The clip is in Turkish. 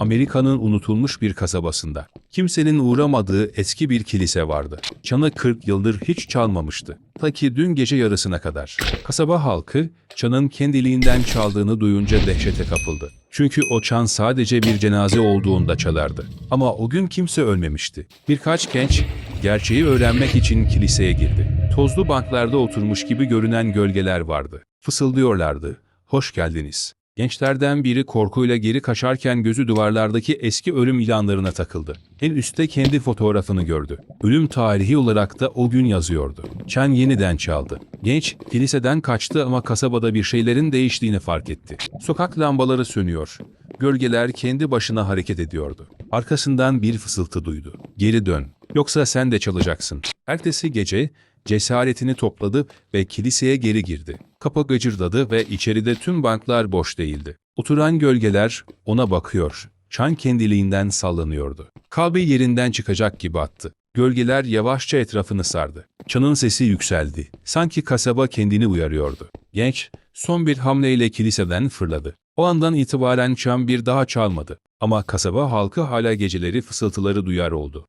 Amerika'nın unutulmuş bir kasabasında. Kimsenin uğramadığı eski bir kilise vardı. Çanı 40 yıldır hiç çalmamıştı. Ta ki dün gece yarısına kadar. Kasaba halkı, çanın kendiliğinden çaldığını duyunca dehşete kapıldı. Çünkü o çan sadece bir cenaze olduğunda çalardı. Ama o gün kimse ölmemişti. Birkaç genç, gerçeği öğrenmek için kiliseye girdi. Tozlu banklarda oturmuş gibi görünen gölgeler vardı. Fısıldıyorlardı. Hoş geldiniz. Gençlerden biri korkuyla geri kaçarken gözü duvarlardaki eski ölüm ilanlarına takıldı. En üstte kendi fotoğrafını gördü. Ölüm tarihi olarak da o gün yazıyordu. Chen yeniden çaldı. Genç kiliseden kaçtı ama kasabada bir şeylerin değiştiğini fark etti. Sokak lambaları sönüyor. Gölgeler kendi başına hareket ediyordu. Arkasından bir fısıltı duydu. Geri dön. Yoksa sen de çalacaksın. Ertesi gece cesaretini topladı ve kiliseye geri girdi. Kapı gıcırdadı ve içeride tüm banklar boş değildi. Oturan gölgeler ona bakıyor. Çan kendiliğinden sallanıyordu. Kalbi yerinden çıkacak gibi attı. Gölgeler yavaşça etrafını sardı. Çanın sesi yükseldi. Sanki kasaba kendini uyarıyordu. Genç, son bir hamleyle kiliseden fırladı. O andan itibaren çan bir daha çalmadı. Ama kasaba halkı hala geceleri fısıltıları duyar oldu.